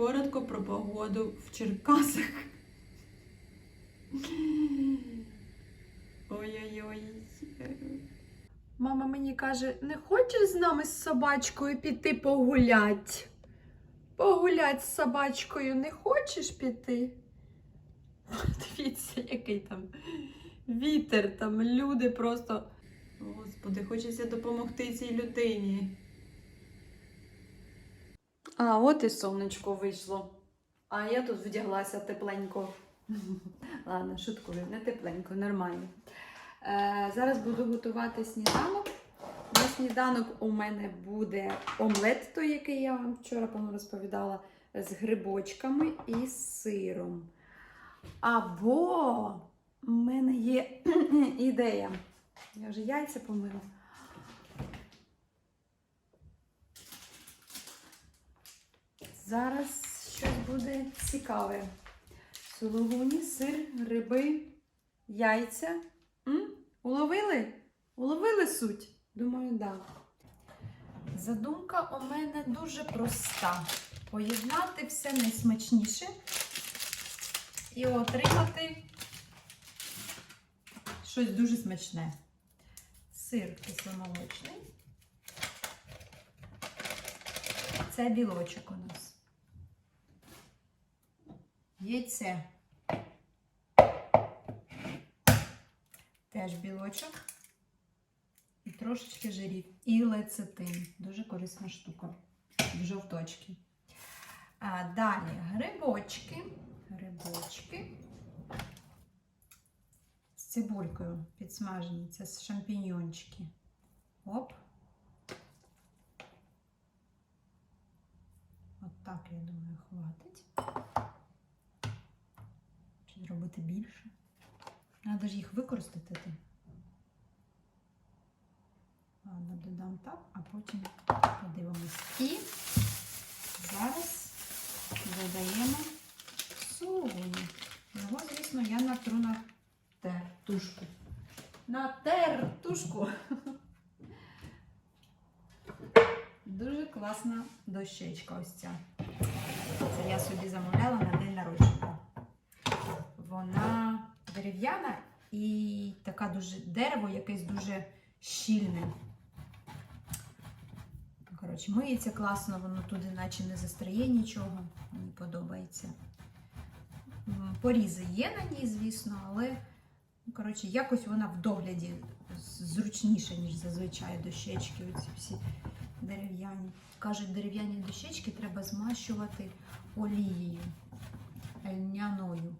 Коротко про погоду в Черкасах. Ой-ой-ой. Мама мені каже, не хочеш з нами з собачкою піти погулять? Погулять з собачкою не хочеш піти? Дивіться, який там вітер, там люди просто. Господи, хочеться допомогти цій людині. А, от і сонечко вийшло. А я тут вдяглася тепленько. Ладно, шуткую, не тепленько, нормально. Е, зараз буду готувати сніданок. На сніданок у мене буде омлет, той, який я вам вчора по-моєму, розповідала, з грибочками і з сиром. Або в мене є ідея. Я вже яйця помила. Зараз щось буде цікаве. Сулугуні, сир, гриби, яйця. М? Уловили? Уловили суть? Думаю, так. Да. Задумка у мене дуже проста. Поєднати все найсмачніше і отримати щось дуже смачне. Сир кисломолочний. Це білочок у нас. Яйце. Теж білочок. І трошечки жирів. І лецитин. Дуже корисна штука. Жовточки. А далі грибочки. Грибочки. З цибулькою підсмажені. Це шампіньончики. Оп. От так, я думаю, хватить. Зробити більше? Треба ж їх використати. Ладно, додам так, а потім подивимось. І зараз додаємо сулугуні. Його, звісно, я натру на тертушку. На тертушку. Дуже класна дощечка ось ця. Це я собі замовляла на день народження. Вона дерев'яна і така дуже дерево, якесь дуже щільне. Коротше, миється класно, воно туди наче не застряє нічого. Мені подобається. Порізи є на ній, звісно, але коротше, якось вона в догляді зручніша, ніж зазвичай дощечки. Оці всі дерев'яні. Кажуть, дерев'яні дощечки треба змащувати олією льняною.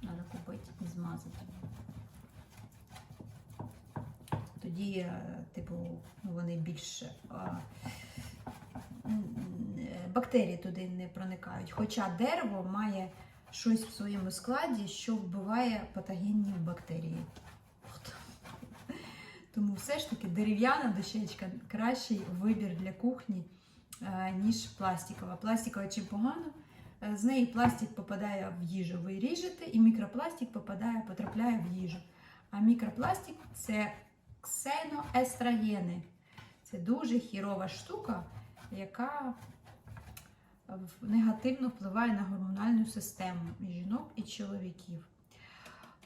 Треба купити і змазати. Тоді, е, типу, вони більш е, бактерії туди не проникають. Хоча дерево має щось в своєму складі, що вбиває патогенні бактерії. От. Тому все ж таки дерев'яна дощечка кращий вибір для кухні, е, ніж пластикова. Пластикова чим погано, з неї пластик попадає в їжу. Ви ріжете, і мікропластик попадає, потрапляє в їжу. А мікропластик це ксеноестрогени. Це дуже хірова штука, яка негативно впливає на гормональну систему і жінок і чоловіків.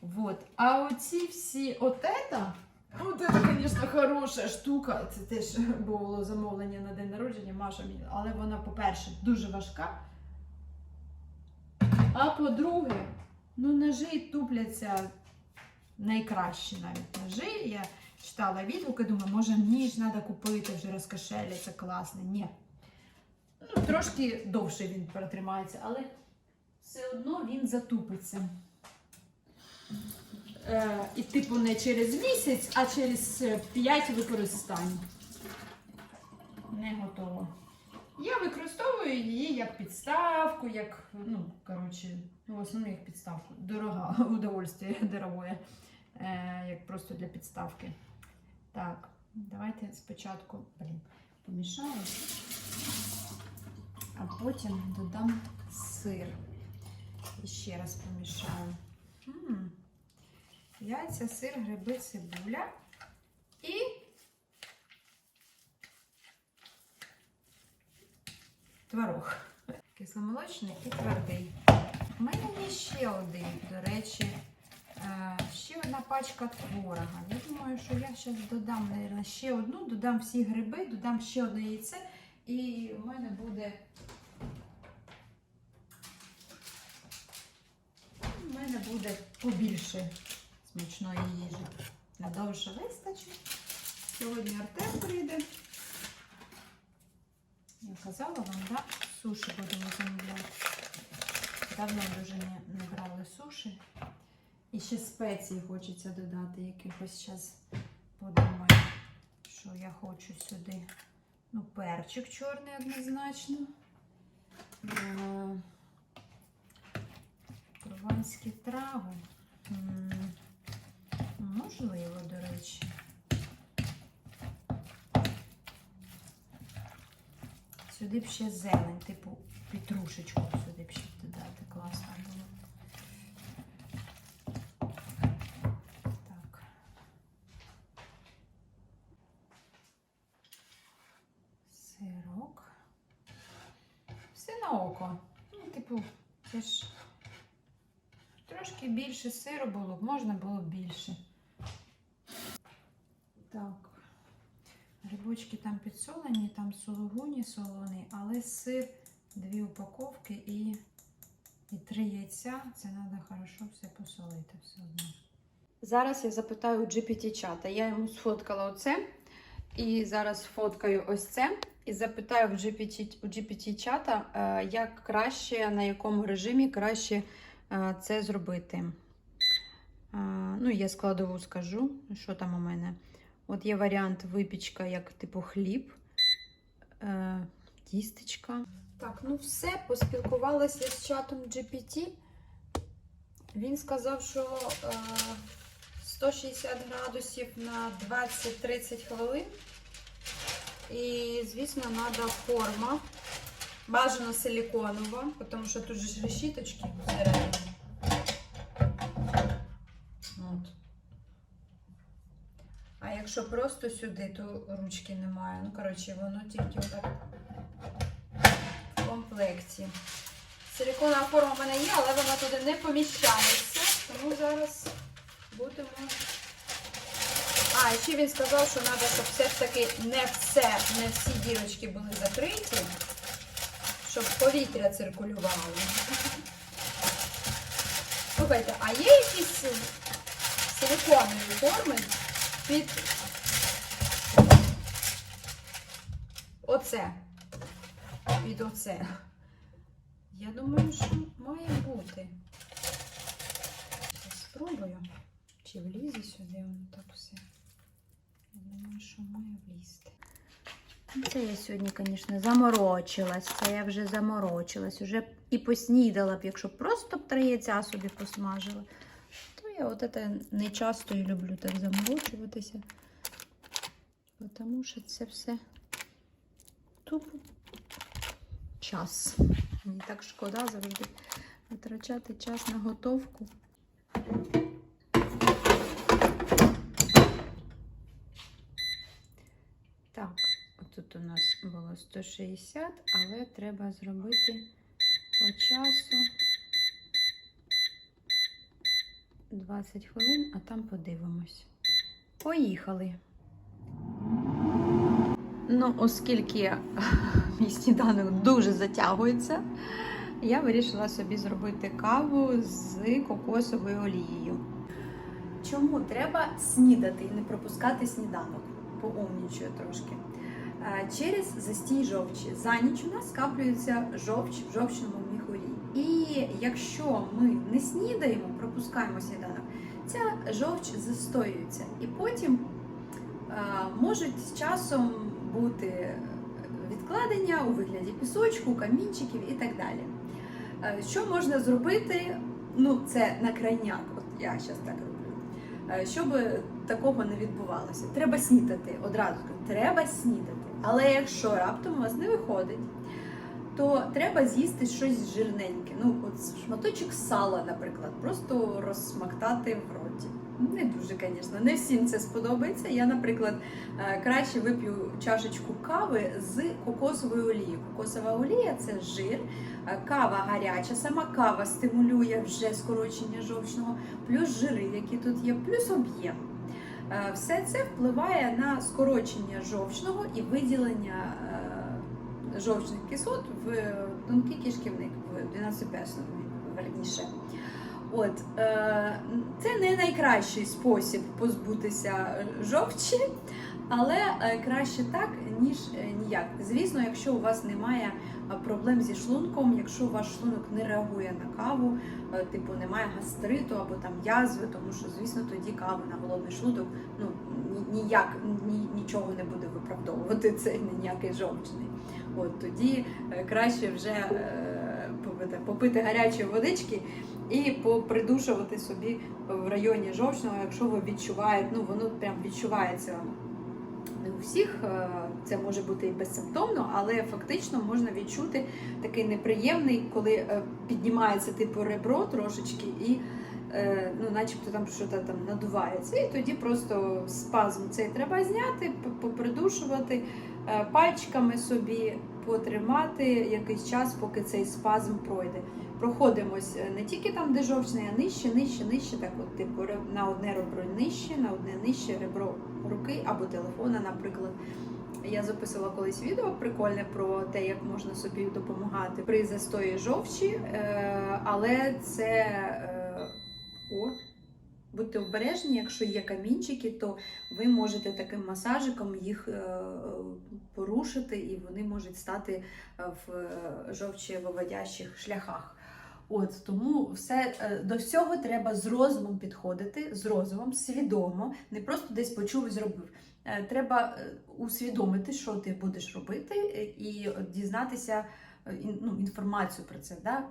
Вот. А оці всі от это, от это, звісно, хороша штука. Це теж було замовлення на день народження Маша. Але вона, по-перше, дуже важка. А по-друге, ну ножи тупляться найкращі навіть ножи. Я читала відгуки, думаю, може ніж треба купити, вже розкошеляться, класно. Ні. Ну, трошки довше він протримається, але все одно він затупиться. Е, і типу не через місяць, а через 5 використань. Не готово. Я використовую її як підставку, як, ну, коротше, ну, в основному як підставку. Дорога, удовольствие дорогое. Е, як просто для підставки. Так, давайте спочатку блін, помішаю, а потім додам сир. І ще раз помішаю. М. Яйця, сир, гриби, цибуля. І творог. Кисломолочний і твердий. У мене є ще один, до речі, ще одна пачка творога. Я думаю, що я зараз додам, мабуть, ще одну, додам всі гриби, додам ще одне яйце, і в мене буде. У мене буде побільше смачної їжі. Надовше вистачить. Сьогодні Артем прийде. Я казала вам, да? Суші будемо замовляти. Давно дуже не, не брали суші. І ще спеції хочеться додати якихось зараз подумаю, що я хочу сюди. Ну, перчик чорний однозначно. Е, Прованські трави. М, Можливо, до речі. Сюди б ще зелень, типу петрушечку сюди б ще додати. Класно було. Так. Сирок. Все на око. Ну, типу, це ж трошки більше сиру було б, можна було б більше. Так. Грибочки там підсолені, там сологуні солоний, але сир, дві упаковки і, і три яйця. Це треба хорошо все посолити все одно. Зараз я запитаю у GPT-чата. Я йому сфоткала оце. І зараз фоткаю ось це. І запитаю в GPT, у GPT-чата, е, як краще, на якому режимі краще е, це зробити. Е, Ну, я складову скажу, що там у мене. От є варіант випічка, як типу хліб, тістечка. Так, ну все, поспілкувалася з чатом GPT. Він сказав, що е, 160 градусів на 20-30 хвилин. І, звісно, треба форма. Бажано силіконова, тому що тут же решіточки всередині. От. А якщо просто сюди, то ручки немає. Ну, коротше, воно тільки отак в комплекті. Силіконова форма в мене є, але вона туди не поміщається. Тому зараз будемо. А, ще він сказав, що треба, щоб все ж таки не все, не всі дірочки були закриті, щоб повітря циркулювало. Слухайте, а є якісь силиконові форми під оце? Під оце. Я думаю, що має бути. Спробую. Чи влізе сюди воно так все? Думаю, що має влізти. Це я сьогодні, звісно, заморочилась. Це я вже заморочилась. Уже і поснідала б, якщо просто б три яйця собі посмажила. То я от це не часто і люблю так заморочуватися. Тому що це все тупо час. Мені так шкода завжди витрачати час на готовку. Так, тут у нас було 160, але треба зробити по часу 20 хвилин, а там подивимось. Поїхали. Ну, оскільки мій сніданок дуже затягується, я вирішила собі зробити каву з кокосовою олією. Чому треба снідати і не пропускати сніданок? Поумнічую трошки. Через застій жовчі. За ніч у нас скаплюється жовч в жовчному міхурі. І якщо ми не снідаємо, пропускаємо сніданок, ця жовч застоюється. І потім можуть з часом бути відкладення у вигляді пісочку, камінчиків і так далі. Що можна зробити? Ну, це на крайняк, от я зараз так роблю. Щоб такого не відбувалося. Треба снідати. Одразу треба снідати. Але якщо раптом у вас не виходить, то треба з'їсти щось жирненьке. Ну, от шматочок сала, наприклад, просто розсмактати в роті. Не дуже, звісно, не всім це сподобається. Я, наприклад, е, краще вип'ю чашечку кави з кокосовою олією. Кокосова олія це жир, е, кава гаряча, сама кава стимулює вже скорочення жовчного, плюс жири, які тут є, плюс об'єм. Е, Все це впливає на скорочення жовчного і виділення е, жовчних кислот в тонкий кишківник, в 12-персний, верніше. От, е, це не найкращий спосіб позбутися жовчі, але е, краще так, ніж е, ніяк. Звісно, якщо у вас немає е, проблем зі шлунком, якщо ваш шлунок не реагує на каву, е, типу немає гастриту або там язви, тому що, звісно, тоді кава на голодний шлунок ну, ніяк ні, нічого не буде виправдовувати цей ніякий жовчний. От тоді е, краще вже е, попити, попити гарячої водички і попридушувати собі в районі жовчного, якщо ви відчуваєте, ну воно прям відчувається. Не у всіх е, це може бути і безсимптомно, але фактично можна відчути такий неприємний, коли е, піднімається типу ребро трошечки і е, ну, начебто там щось там надувається. І тоді просто спазм цей треба зняти, попридушувати пальчиками собі, потримати якийсь час, поки цей спазм пройде. Проходимось е, не тільки там, де жовчний, а нижче, нижче, нижче, так от типу на одне ребро нижче, на одне нижче ребро руки або телефона, наприклад. Я записувала колись відео прикольне про те, як можна собі допомагати при застої жовчі, е, але це е, о, будьте обережні, якщо є камінчики, то ви можете таким масажиком їх е, порушити, і вони можуть стати е, в е, жовчевиводящих шляхах. От тому все до всього треба з розумом підходити, з розумом, свідомо, не просто десь почув і зробив. Треба усвідомити, що ти будеш робити, і дізнатися ну, інформацію про це, да?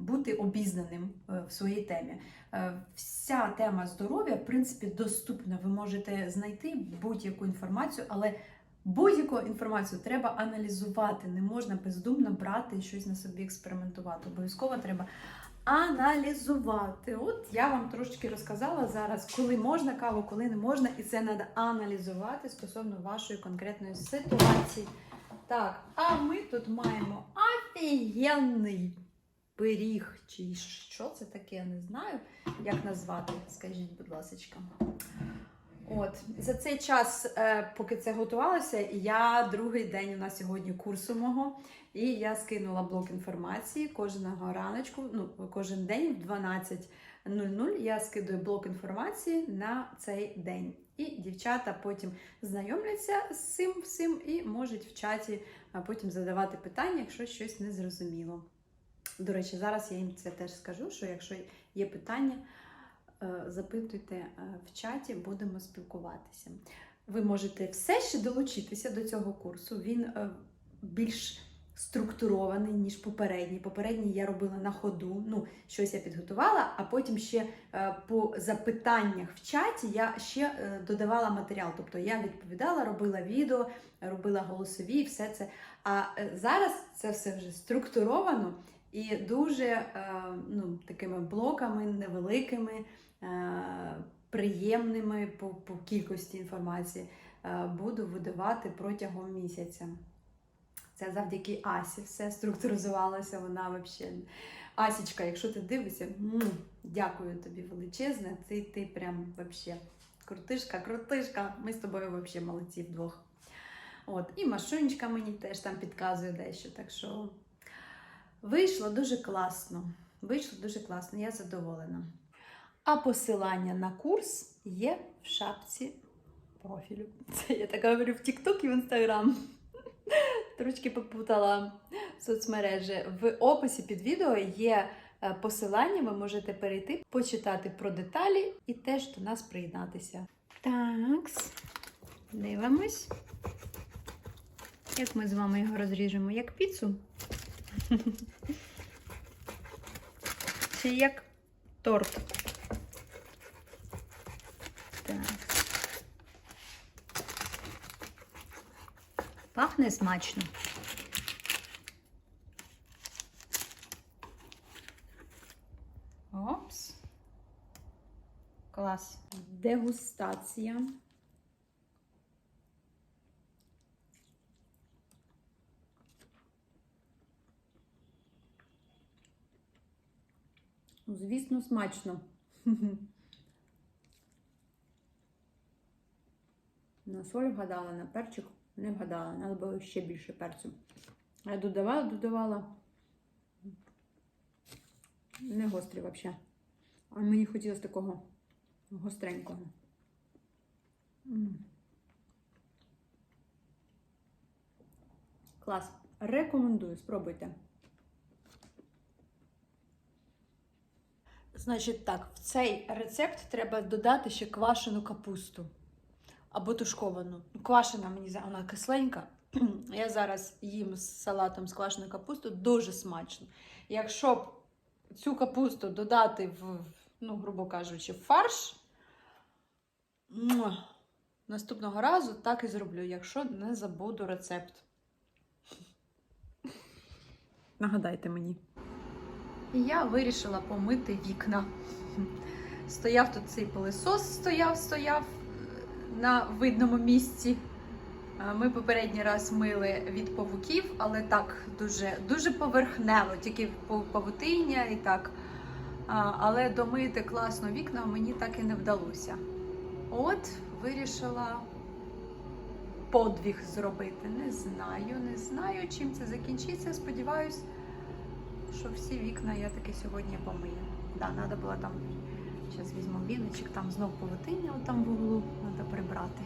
Бути обізнаним е, в своїй темі. Е, Вся тема здоров'я, в принципі, доступна. Ви можете знайти будь-яку інформацію, але будь-яку інформацію треба аналізувати. Не можна бездумно брати і щось на собі експериментувати. Обов'язково треба аналізувати. От я вам трошечки розказала зараз, коли можна каву, коли не можна, і це треба аналізувати стосовно вашої конкретної ситуації. Так, а ми тут маємо офігенний пиріг, чи що це таке, я не знаю, як назвати, скажіть, будь ласка. От за цей час, е, поки це готувалося, я другий день у нас сьогодні курсу мого, і я скинула блок інформації кожного раночку, ну кожен день в 12.00 я скидую блок інформації на цей день. І дівчата потім знайомляться з цим всім і можуть в чаті потім задавати питання, якщо щось не зрозуміло. До речі, зараз я їм це теж скажу, що якщо є питання, е, запитуйте е, в чаті, будемо спілкуватися. Ви можете все ще долучитися до цього курсу. Він е, більш структурований, ніж попередній. Попередній я робила на ходу, ну, щось я підготувала, а потім ще по запитаннях в чаті я ще додавала матеріал. Тобто я відповідала, робила відео, робила голосові, все це. А зараз це все вже структуровано і дуже е, ну, такими блоками невеликими, е, приємними по, по кількості інформації е, буду видавати протягом місяця. Це завдяки Асі все структуризувалося, вона взагалі. Асічка, якщо ти дивишся, дякую тобі величезне. Ти, ти прям взагалі крутишка, крутишка. Ми з тобою взагалі молодці вдвох. От, і Машунечка мені теж там підказує дещо. Так що вийшло дуже класно. Вийшло дуже класно, я задоволена. А посилання на курс є в шапці профілю. Це я так говорю в TikTok і в Instagram. Трошки попутала в соцмережі. В описі під відео є е, посилання, ви можете перейти, почитати про деталі і теж до нас приєднатися. Так, дивимось. Як ми з вами його розріжемо? Як піцу? Це як торт. Так. Пахне смачно. Опс. Клас. Дегустація. Звісно, смачно. На соль вгадала, на перчик не вгадала. Треба було ще більше перцю. Я додавала, додавала. Не гострий взагалі. А мені хотілося такого гостренького. Клас. Рекомендую, спробуйте. Значить так, в цей рецепт треба додати ще квашену капусту або тушковану. Квашена мені вона кисленька. Я зараз їм з салатом з квашеною капустою дуже смачно. Якщо б цю капусту додати в, ну, грубо кажучи, в фарш, наступного разу так і зроблю, якщо не забуду рецепт. Нагадайте мені. І я вирішила помити вікна. Стояв тут цей пилисос, стояв, стояв е, на видному місці. Ми попередній раз мили від павуків, але так дуже, дуже поверхнево, тільки павутиння і так. Але домити класно вікна мені так і не вдалося. От вирішила подвиг зробити. Не знаю, не знаю, чим це закінчиться. Сподіваюсь, що всі вікна я таки сьогодні помию. Да, треба було там. Зараз візьму віночок, там знов павутиння, там в углу треба прибрати.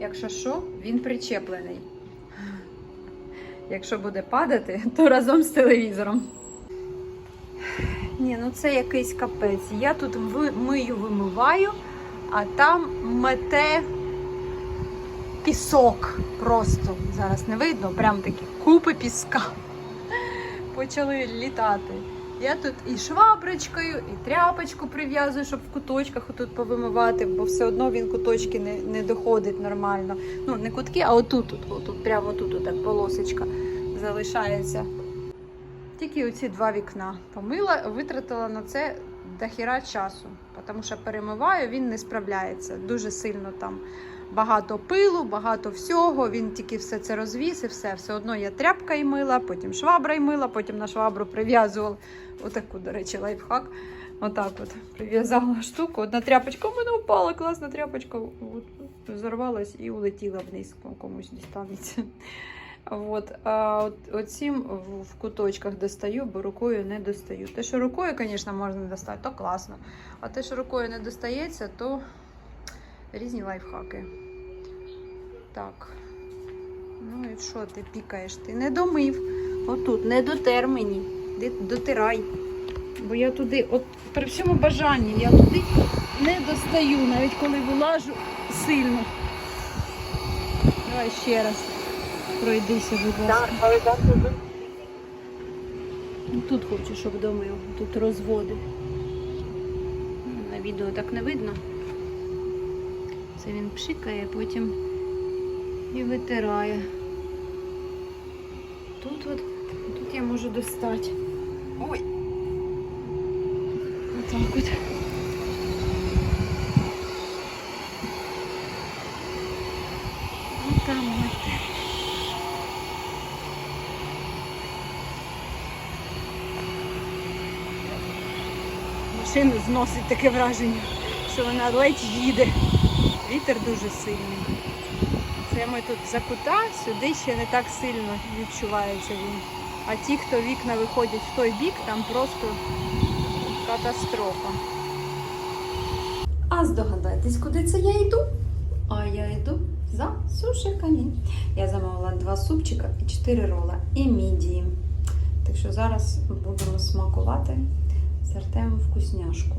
Якщо що, він причеплений. Якщо буде падати, то разом з телевізором. Ні, ну це якийсь капець. Я тут мию, вимиваю, а там мете пісок просто. Зараз не видно, прям такі купи піска. Почали літати. Я тут і шваброчкою, і тряпочку прив'язую, щоб в куточках отут повимивати, бо все одно він куточки не, не доходить нормально. Ну, не кутки, а отут, отут, отут прямо отут, отак полосочка залишається. Тільки оці два вікна помила, витратила на це дохіра часу, тому що перемиваю, він не справляється. Дуже сильно там багато пилу, багато всього. Він тільки все це розвіз і все. Все одно я тряпка й мила, потім швабра й мила, потім на швабру прив'язувала. Отаку, до речі, лайфхак. Отак от прив'язала штуку. Одна тряпочка у мене впала, класна тряпочка. От, взорвалась і улетіла вниз, комусь дістанеться. От, а от, оцім в куточках достаю, бо рукою не достаю. Те, що рукою, звісно, можна достати, то класно. А те, що рукою не достається, то різні лайфхаки. Так. Ну і що ти пікаєш? Ти не домив. Отут, не дотер мені. Дотирай. Бо я туди, от при всьому бажанні, я туди не достаю, навіть коли вилажу сильно. Давай ще раз. Пройдися, будь ласка. Ну, Тут хочу, щоб домив. Тут розводи. На відео так не видно. Це він пшикає, потім і витирає. Тут от, тут я можу достати. Ой. Отак от. Отам от. Машину зносить таке враження, що вона ледь їде. Вітер дуже сильний. Це ми тут за кута, сюди ще не так сильно відчувається він. А ті, хто вікна виходять в той бік, там просто катастрофа. А здогадайтесь, куди це я йду? А я йду за сушиками. Я замовила два супчика і чотири рола і мідії. Так що зараз будемо смакувати з Артемом вкусняшку.